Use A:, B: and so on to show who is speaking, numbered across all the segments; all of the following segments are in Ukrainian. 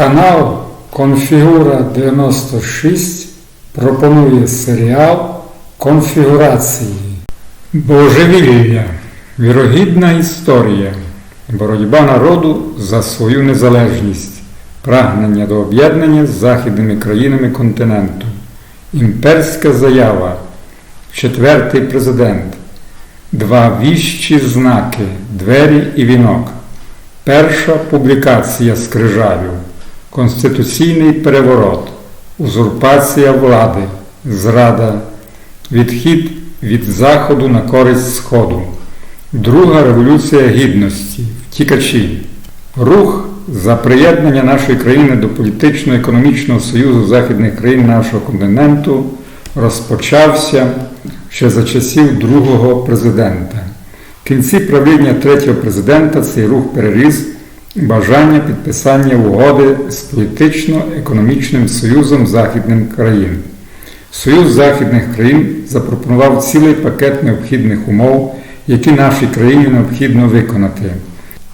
A: Канал Конфігура 96 пропонує серіал Конфігурації. Божевілля. Вірогідна історія. Боротьба народу за свою незалежність. Прагнення до об'єднання з західними країнами континенту. Імперська заява. Четвертий президент. Два віщі знаки. Двері і вінок. Перша публікація скрижалю. Конституційний переворот. Узурпація влади. Зрада. Відхід від Заходу на користь Сходу. Друга революція гідності. Втікачі. Рух за приєднання нашої країни до політично-економічного союзу західних країн нашого континенту розпочався ще за часів другого президента. В кінці правління третього президента цей рух переріс бажання підписання угоди з політично-економічним союзом західних країн. Союз західних країн запропонував цілий пакет необхідних умов, які нашій країні необхідно виконати.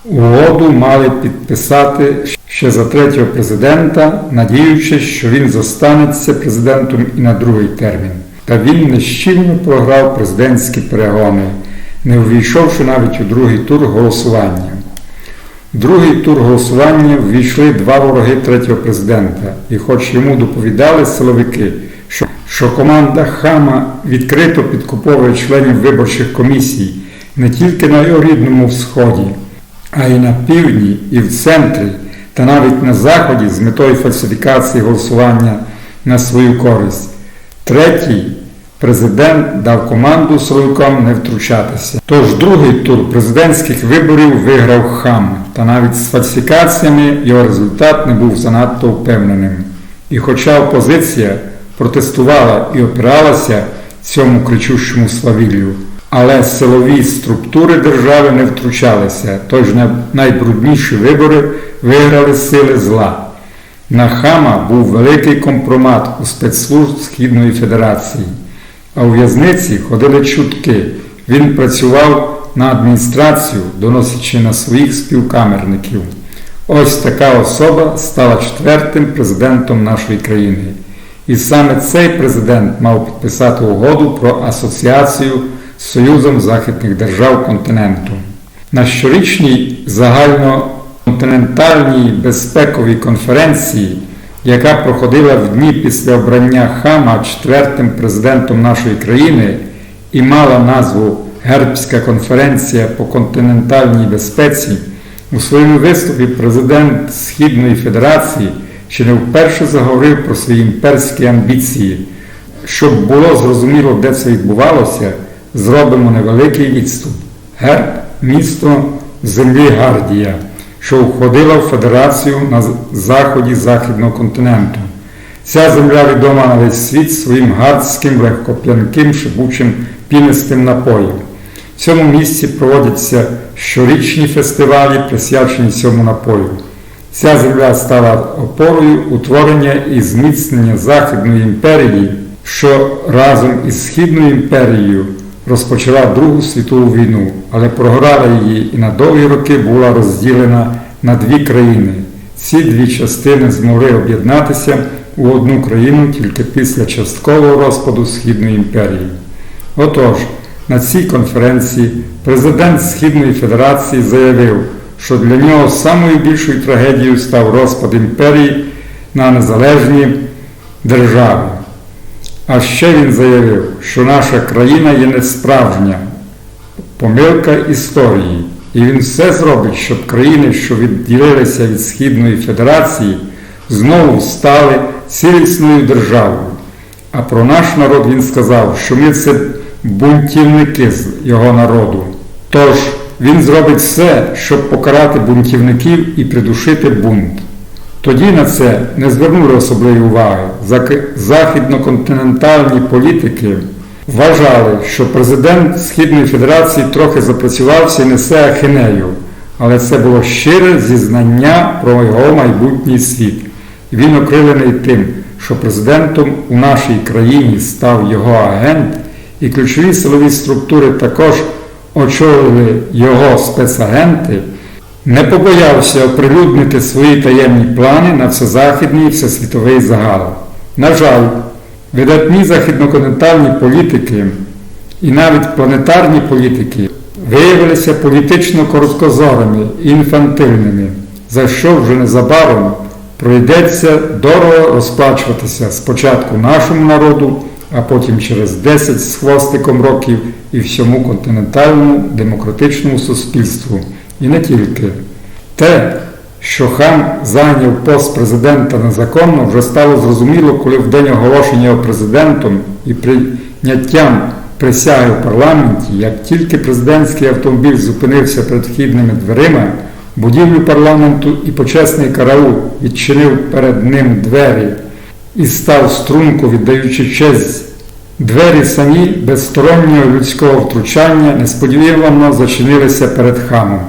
A: Угоду мали підписати ще за третього президента, надіючись, що він зостанеться президентом і на другий термін. Та він нещільно програв президентські перегони, не увійшовши навіть у другий тур голосування. Другий тур голосування ввійшли два вороги третього президента, і хоч йому доповідали силовики, що, що команда Хама відкрито підкуповує членів виборчих комісій не тільки на його рідному сході, а й на півдні і в центрі, та навіть на заході з метою фальсифікації голосування на свою користь. Третій президент дав команду силовикам не втручатися. Тож другий тур президентських виборів виграв хам, та навіть з фальсифікаціями його результат не був занадто впевненим. І хоча опозиція протестувала і опиралася цьому кричущому свавіллю, але силові структури держави не втручалися, тож найбрудніші вибори виграли сили зла. На хама був великий компромат у спецслужб Східної Федерації, а у в'язниці ходили чутки. Він працював на адміністрацію, доносячи на своїх співкамерників. Ось така особа стала четвертим президентом нашої країни. І саме цей президент мав підписати угоду про асоціацію з Союзом Західних держав континенту. На щорічній загальноконтинентальній безпековій конференції, яка проходила в дні після обрання Хама четвертим президентом нашої країни і мала назву Гербська конференція по континентальній безпеці, у своєму виступі президент Східної Федерації ще не вперше заговорив про свої імперські амбіції. Щоб було зрозуміло, де це відбувалося, зробимо невеликий відступ. Герб місто землі Гардія, що входила в Федерацію на заході Західного континенту. Ця земля відома на весь світ своїм гардським, легкоп'янким, шибучим пінистим напоєм. В цьому місці проводяться щорічні фестивалі, присвячені цьому напою. Ця земля стала опорою утворення і зміцнення Західної імперії, що разом із Східною імперією розпочала Другу світову війну, але програла її і на довгі роки була розділена на дві країни. Ці дві частини змогли об'єднатися у одну країну тільки після часткового розпаду Східної імперії. Отож, на цій конференції президент Східної Федерації заявив, що для нього самою більшою трагедією став розпад імперії на незалежні держави. А ще він заявив, що наша країна є несправжня помилка історії, і він все зробить, щоб країни, що відділилися від Східної Федерації, знову стали цілісною державою. А про наш народ він сказав, що ми це бунтівники з його народу. Тож він зробить все, щоб покарати бунтівників і придушити бунт. Тоді на це не звернули особливої уваги. Західноконтинентальні політики вважали, що президент Східної Федерації трохи запрацювався і несе ахінею, але це було щире зізнання про його майбутній світ. Він окрилений тим, що президентом у нашій країні став його агент, і ключові силові структури також очолили його спецагенти, не побоявся оприлюднити свої таємні плани на всезахідний і всесвітовий загал. На жаль, видатні західноконтинентальні політики і навіть планетарні політики виявилися політично короткозорими і інфантильними, за що вже незабаром прийдеться дорого розплачуватися спочатку нашому народу, а потім через 10 з хвостиком років і всьому континентальному демократичному суспільству. І не тільки. Те, що хан зайняв пост президента незаконно, вже стало зрозуміло, коли в день оголошення президентом і прийняттям присяги в парламенті, як тільки президентський автомобіль зупинився перед вхідними дверима, будівлю парламенту і почесний караул відчинив перед ним двері і став струнко віддаючи честь. Двері самі без стороннього людського втручання несподівано зачинилися перед ханом.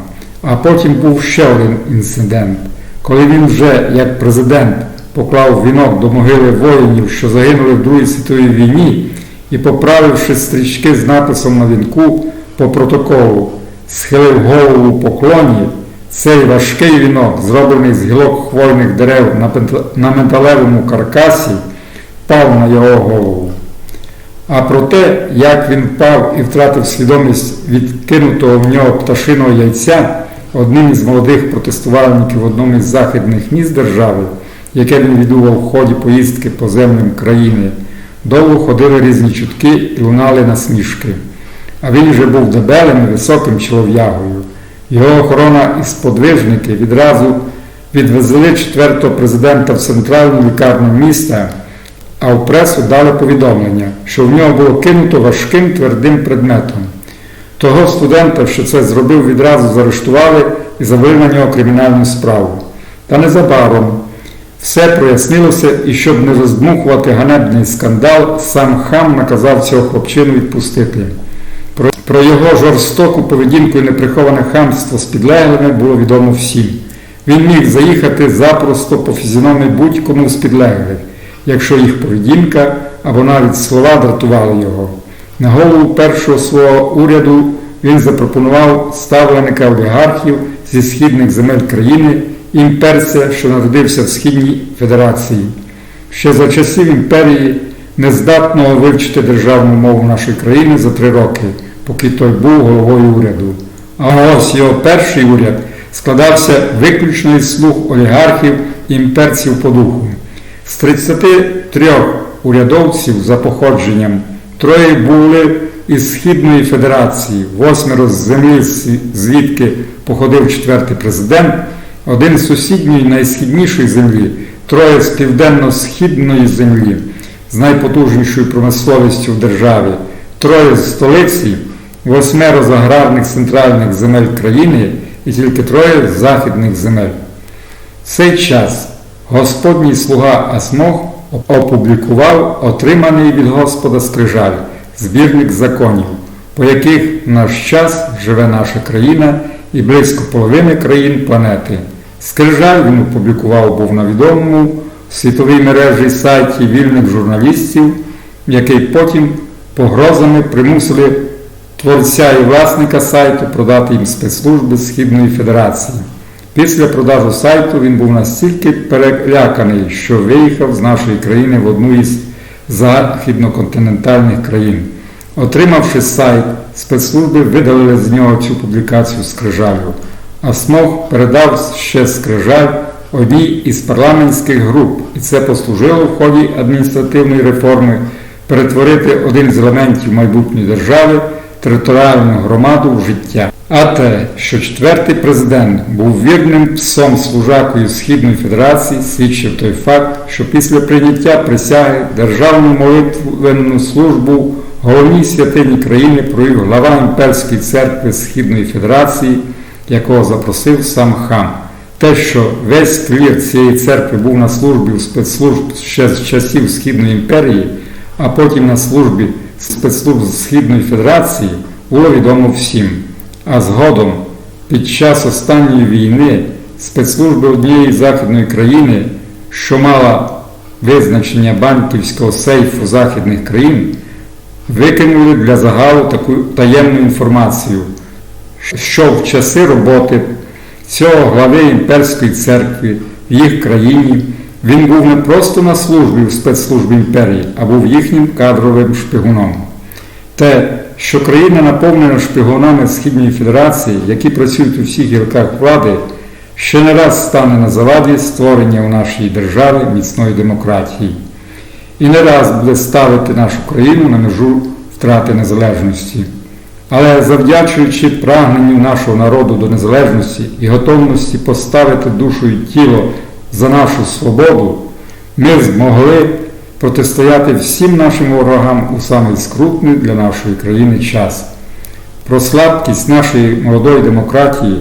A: А потім був ще один інцидент, коли він вже, як президент, поклав вінок до могили воїнів, що загинули в Другій світовій війні, і, поправивши стрічки з написом на вінку по протоколу, схилив голову у поклоні, цей важкий вінок, зроблений з гілок хвойних дерев на металевому каркасі, впав на його голову. А про те, як він впав і втратив свідомість від кинутого в нього пташиного яйця, одним із молодих протестувальників в одному із західних міст держави, яке він відував в ході поїздки по землям країни, довго ходили різні чутки і лунали насмішки. А він вже був дебелим і високим чолов'ягою. Його охорона і сподвижники відразу відвезли четвертого президента в центральну лікарню міста а в пресу дали повідомлення, що в нього було кинуто важким твердим предметом. Того студента, що це зробив, відразу заарештували і завели на нього кримінальну справу. Та незабаром все прояснилося і щоб не роздмухувати ганебний скандал, сам хам наказав цього хлопчину відпустити. Про, його жорстоку поведінку і неприховане хамство з підлеглими було відомо всім. Він міг заїхати запросто по фізіономі будь-кому з підлеглих якщо їх поведінка або навіть слова дратували його. На голову першого свого уряду він запропонував ставленика олігархів зі східних земель країни імперця, що народився в Східній Федерації. Ще за часів імперії нездатного вивчити державну мову нашої країни за три роки, поки той був головою уряду. А ось його перший уряд складався виключно із слуг олігархів і імперців по духу. З 33 урядовців за походженням троє були із Східної Федерації, восьмеро з землі, звідки походив четвертий президент, один з сусідньої найсхіднішої землі, троє з південно-східної землі, з найпотужнішою промисловістю в державі, троє з столиці, восьмеро з аграрних центральних земель країни і тільки троє з західних земель. В цей час Господній слуга Асмох опублікував отриманий від Господа скрижаль, збірник законів, по яких наш час живе наша країна і близько половини країн планети. Скрижаль він опублікував був на відомому світовій мережі сайті вільних журналістів, який потім погрозами примусили творця і власника сайту продати їм спецслужби Східної Федерації. Після продажу сайту він був настільки переляканий, що виїхав з нашої країни в одну із західноконтинентальних країн. Отримавши сайт, спецслужби видалили з нього цю публікацію скрижалю, а СМОГ передав ще скрижаль одній із парламентських груп, і це послужило в ході адміністративної реформи перетворити один з елементів майбутньої держави територіальну громаду в життя. А те, що четвертий президент був вірним псом служакою Східної Федерації, свідчив той факт, що після прийняття присяги державну молитвенну службу головній святині країни провів глава імперської церкви Східної Федерації, якого запросив сам хан. Те, що весь клір цієї церкви був на службі у спецслужб ще з часів Східної імперії, а потім на службі спецслужб Східної Федерації, було відомо всім. А згодом, під час останньої війни, спецслужби однієї західної країни, що мала визначення банківського сейфу західних країн, викинули для загалу таку таємну інформацію, що в часи роботи цього глави імперської церкви в їх країні, він був не просто на службі у спецслужбі імперії, а був їхнім кадровим шпигуном. Те, що країна наповнена шпигунами Східної Федерації, які працюють у всіх гілках влади, ще не раз стане на заваді створення у нашій державі міцної демократії і не раз буде ставити нашу країну на межу втрати незалежності. Але завдячуючи прагненню нашого народу до незалежності і готовності поставити душу і тіло за нашу свободу, ми змогли протистояти всім нашим ворогам у самий скрутний для нашої країни час. Про слабкість нашої молодої демократії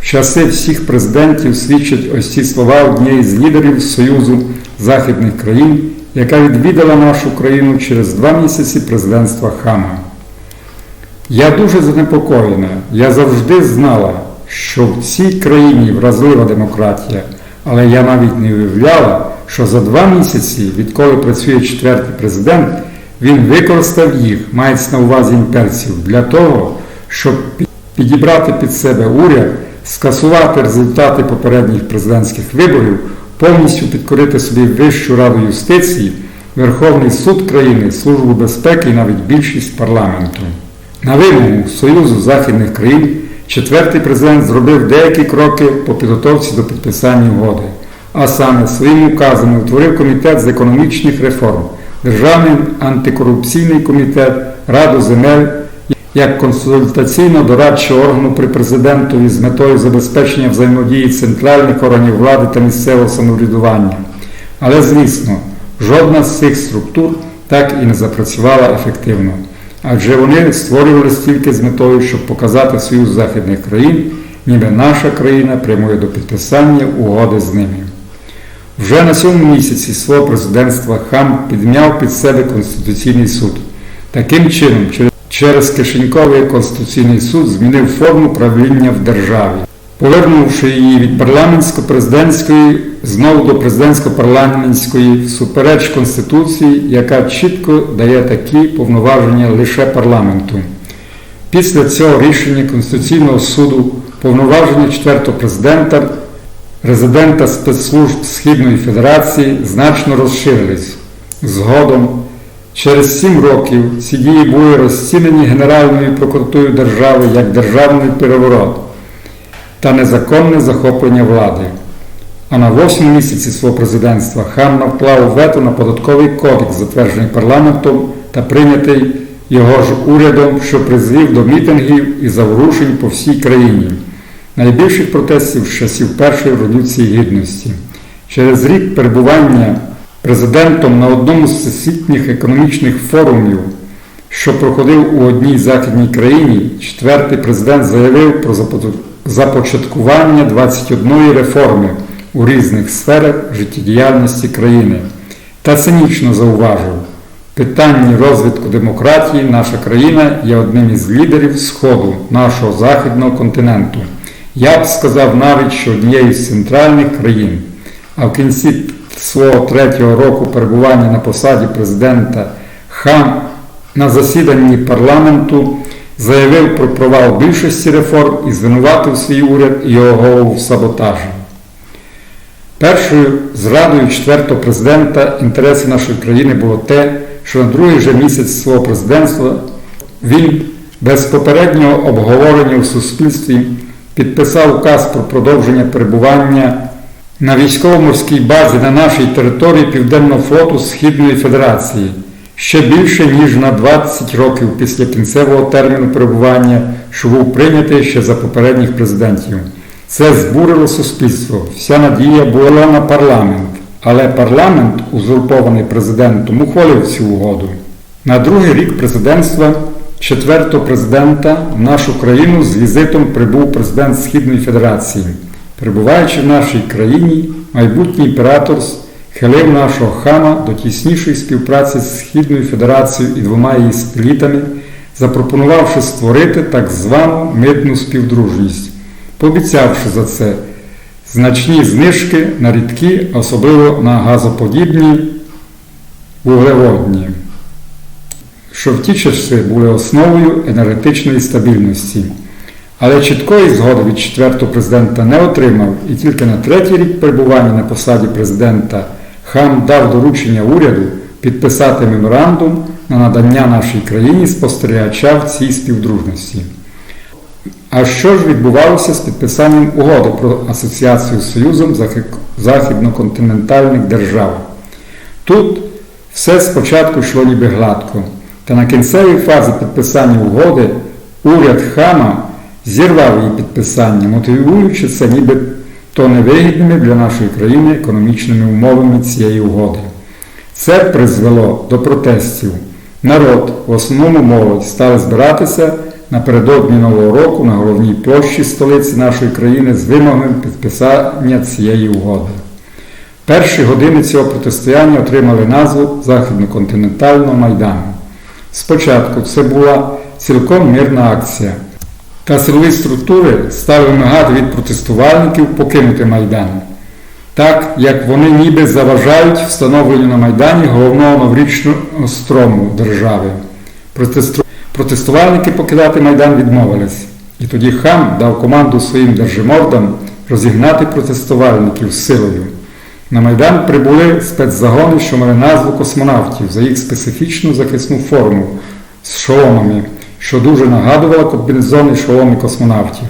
A: в часи всіх президентів свідчать ось ці слова однієї з лідерів Союзу Західних країн, яка відвідала нашу країну через два місяці президентства Хама. Я дуже занепокоєна. Я завжди знала, що в цій країні вразлива демократія, але я навіть не уявляла, що за два місяці, відколи працює четвертий президент, він використав їх, мається на увазі імперців, для того, щоб підібрати під себе уряд, скасувати результати попередніх президентських виборів, повністю підкорити собі Вищу раду юстиції, Верховний суд країни, Службу безпеки і навіть більшість парламенту. На вимогу Союзу Західних країн четвертий президент зробив деякі кроки по підготовці до підписання угоди, а саме своїм указом утворив комітет з економічних реформ, Державний антикорупційний комітет, Раду земель як консультаційно-дорадчого органу при президентові з метою забезпечення взаємодії центральних органів влади та місцевого самоврядування. Але, звісно, жодна з цих структур так і не запрацювала ефективно адже вони створювалися тільки з метою, щоб показати Союз Західних країн, ніби наша країна прямує до підписання угоди з ними. Вже на сьомому місяці свого президентства хам підмяв під себе Конституційний суд. Таким чином, через Кишеньковий Конституційний суд змінив форму правління в державі повернувши її від парламентсько-президентської знову до президентсько-парламентської всупереч Конституції, яка чітко дає такі повноваження лише парламенту. Після цього рішення Конституційного суду повноваження четвертого президента, резидента спецслужб Східної Федерації значно розширились. Згодом, через сім років ці дії були розцінені Генеральною прокуратурою держави як державний переворот та незаконне захоплення влади. А на восьмому місяці свого президентства хан наклав вето на податковий кодекс, затверджений парламентом та прийнятий його ж урядом, що призвів до мітингів і заворушень по всій країні, найбільших протестів з часів Першої революції Гідності. Через рік перебування президентом на одному з всесвітніх економічних форумів, що проходив у одній західній країні, четвертий президент заявив про започаткування започаткування 21 реформи у різних сферах життєдіяльності країни та цинічно зауважив, в питанні розвитку демократії наша країна є одним із лідерів Сходу нашого західного континенту. Я б сказав навіть, що однією з центральних країн, а в кінці свого третього року перебування на посаді президента Хан на засіданні парламенту заявив про провал більшості реформ і звинуватив свій уряд і його голову в саботажі. Першою зрадою четвертого президента інтереси нашої країни було те, що на другий же місяць свого президентства він без попереднього обговорення у суспільстві підписав указ про продовження перебування на військово-морській базі на нашій території Південного флоту Східної Федерації ще більше, ніж на 20 років після кінцевого терміну перебування, що був прийнятий ще за попередніх президентів. Це збурило суспільство. Вся надія була на парламент, але парламент, узурпований президентом, ухвалив цю угоду. На другий рік президентства четвертого президента в нашу країну з візитом прибув президент Східної Федерації. Перебуваючи в нашій країні, майбутній імператор хилив нашого хама до тіснішої співпраці з Східною Федерацією і двома її сателітами, запропонувавши створити так звану митну співдружність, пообіцявши за це значні знижки на рідкі, особливо на газоподібні вуглеводні, що в ті часи були основою енергетичної стабільності. Але чіткої згоди від четвертого президента не отримав і тільки на третій рік перебування на посаді президента хам дав доручення уряду підписати меморандум на надання нашій країні спостерігача в цій співдружності. А що ж відбувалося з підписанням угоди про асоціацію з Союзом західноконтинентальних держав? Тут все спочатку йшло ніби гладко, та на кінцевій фазі підписання угоди уряд Хама зірвав її підписання, мотивуючи це ніби то невигідними для нашої країни економічними умовами цієї угоди. Це призвело до протестів. Народ, в основному молодь, стали збиратися напередодні Нового року на головній площі столиці нашої країни з вимогами підписання цієї угоди. Перші години цього протистояння отримали назву Західноконтинентального Майдану. Спочатку це була цілком мирна акція, та силові структури стали вимагати від протестувальників покинути Майдан, так як вони ніби заважають встановленню на Майдані головного новорічного строму держави. Протестувальники покидати Майдан відмовились, і тоді хам дав команду своїм держимордам розігнати протестувальників силою. На Майдан прибули спецзагони, що мали назву космонавтів за їх специфічну захисну форму з шоломами, що дуже нагадувала комбінезони шоломи космонавтів.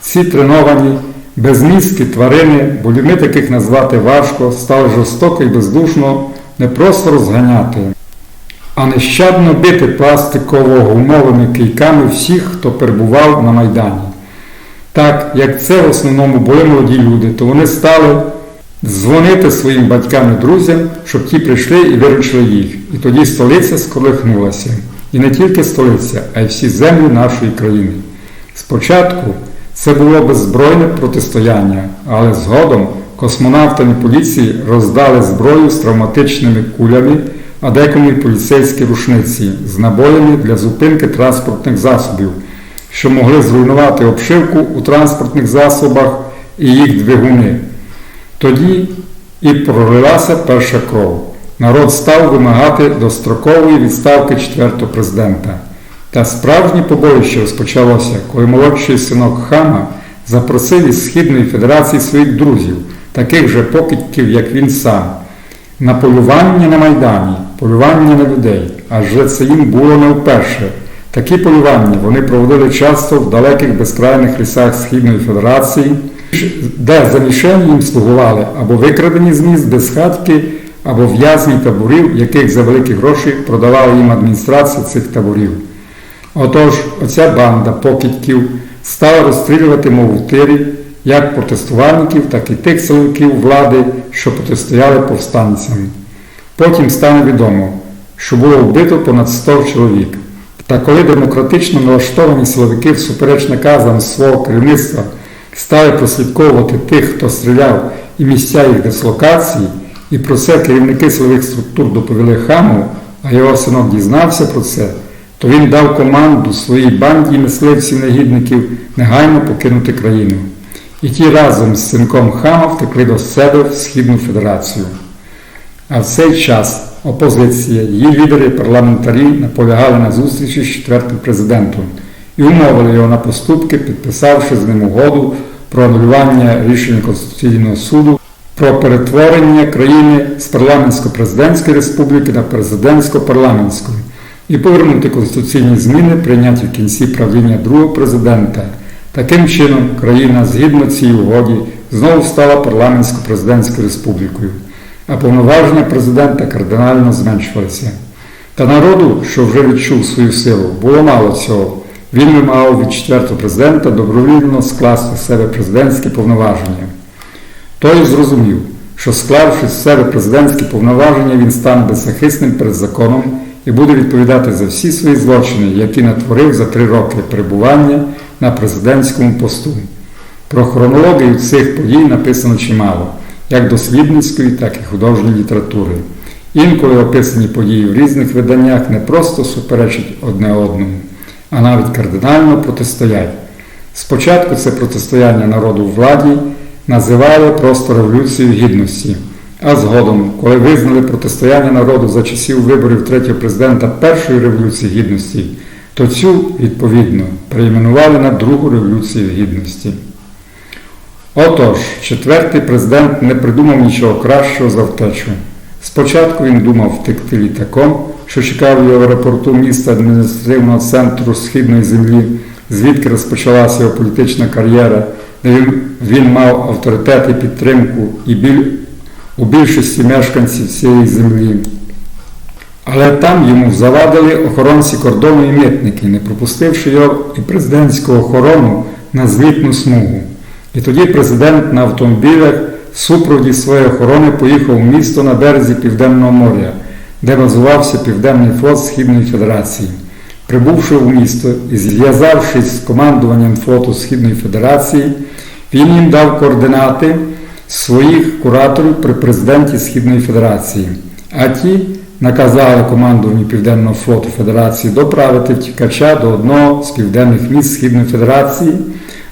A: Ці треновані, безмісткі тварини, бо людьми таких назвати важко, стали жорстоко і бездушно не просто розганяти, а нещадно бити пластиково-гумовими кийками всіх, хто перебував на Майдані. Так, як це в основному були молоді люди, то вони стали дзвонити своїм батькам і друзям, щоб ті прийшли і виручили їх. І тоді столиця сколихнулася. І не тільки столиця, а й всі землі нашої країни. Спочатку це було беззбройне протистояння, але згодом космонавтам поліції роздали зброю з травматичними кулями, а декому й поліцейські рушниці з набоями для зупинки транспортних засобів, що могли зруйнувати обшивку у транспортних засобах і їх двигуни. Тоді і пролилася перша кров. Народ став вимагати дострокової відставки четвертого президента. Та справжнє побоїще розпочалося, коли молодший синок хама запросив із Східної Федерації своїх друзів, таких же покидьків, як він сам, на полювання на Майдані, полювання на людей. Адже це їм було не вперше. Такі полювання вони проводили часто в далеких безкрайних лісах Східної Федерації, де за їм слугували або викрадені з міст без хатки, або в'язні таборів, яких за великі гроші продавала їм адміністрація цих таборів. Отож, оця банда покидьків стала розстрілювати мов у тирі як протестувальників, так і тих силовиків влади, що протистояли повстанцям. Потім стане відомо, що було вбито понад 100 чоловік. Та коли демократично налаштовані силовики всупереч наказам свого керівництва стали прослідковувати тих, хто стріляв і місця їх дислокації, і про це керівники силових структур доповіли хаму, а його синок дізнався про це, то він дав команду своїй банді мисливців-негідників негайно покинути країну. І ті разом з синком хама втекли до себе в Східну Федерацію. А в цей час опозиція, її лідери парламентарі наполягали на зустрічі з четвертим президентом і умовили його на поступки, підписавши з ним угоду про анулювання рішення Конституційного суду про перетворення країни з парламентсько-президентської республіки на президентсько-парламентську і повернути конституційні зміни, прийняті в кінці правління другого президента. Таким чином, країна згідно цій угоді знову стала парламентсько-президентською республікою, а повноваження президента кардинально зменшувалися. Та народу, що вже відчув свою силу, було мало цього. Він вимагав від четвертого президента добровільно скласти з себе президентські повноваження. Той зрозумів, що склавши з себе президентські повноваження, він стане беззахисним перед законом і буде відповідати за всі свої злочини, які натворив за три роки перебування на президентському посту. Про хронологію цих подій написано чимало, як дослідницької, так і художньої літератури. Інколи описані події в різних виданнях не просто суперечать одне одному, а навіть кардинально протистоять. Спочатку це протистояння народу владі називали просто Революцією Гідності. А згодом, коли визнали протистояння народу за часів виборів третього президента Першої революції Гідності, то цю, відповідно, перейменували на Другу революцію гідності. Отож, четвертий президент не придумав нічого кращого за втечу. Спочатку він думав втекти літаком, що чекав в аеропорту міста адміністративного центру Східної землі, звідки розпочалася його політична кар'єра, де він, мав авторитет і підтримку і біль, у більшості мешканців цієї землі. Але там йому завадили охоронці кордону і митники, не пропустивши його і президентську охорону на злітну смугу. І тоді президент на автомобілях в супроводі своєї охорони поїхав у місто на березі Південного моря, де базувався Південний флот Східної Федерації. Прибувши в місто і зв'язавшись з командуванням флоту Східної Федерації, він їм дав координати своїх кураторів при президенті Східної Федерації, а ті наказали командуванню Південного флоту Федерації доправити втікача до одного з південних міст Східної Федерації,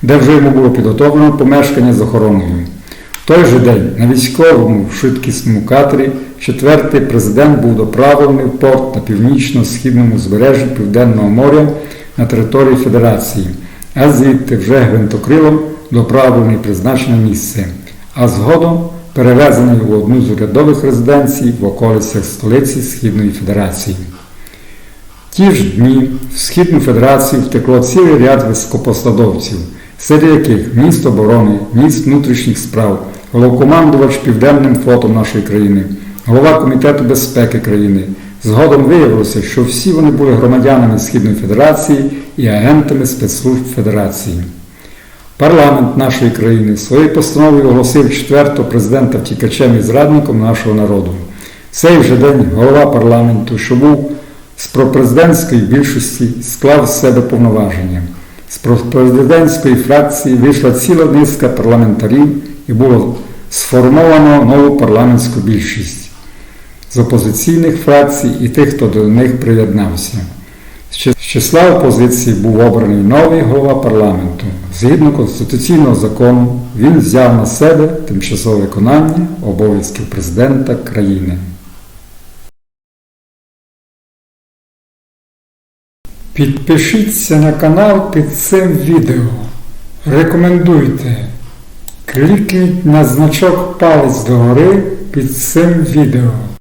A: де вже йому було підготовлено помешкання з охороною. В той же день на військовому швидкісному катері четвертий президент був доправлений в порт на північно-східному збережжі Південного моря на території Федерації, а звідти вже гвинтокрилом доправлений призначене місце, а згодом перевезений в одну з урядових резиденцій в околицях столиці Східної Федерації. Ті ж дні в Східну Федерацію втекло цілий ряд високопосадовців, серед яких міст оборони, міст внутрішніх справ, головкомандувач Південним флотом нашої країни, голова Комітету безпеки країни. Згодом виявилося, що всі вони були громадянами Східної Федерації і агентами спецслужб Федерації. Парламент нашої країни своєю постановою оголосив четвертого президента втікачем і зрадником нашого народу. Цей же день голова парламенту, що був з пропрезидентської більшості, склав з себе повноваження. З пропрезидентської фракції вийшла ціла низка парламентарів і було сформовано нову парламентську більшість з опозиційних фракцій і тих, хто до них приєднався. З числа опозиції був обраний новий голова парламенту. Згідно конституційного закону, він взяв на себе тимчасове виконання обов'язків президента країни. Підпишіться на канал під цим відео. Рекомендуйте. Клікніть на значок палець догори під цим відео.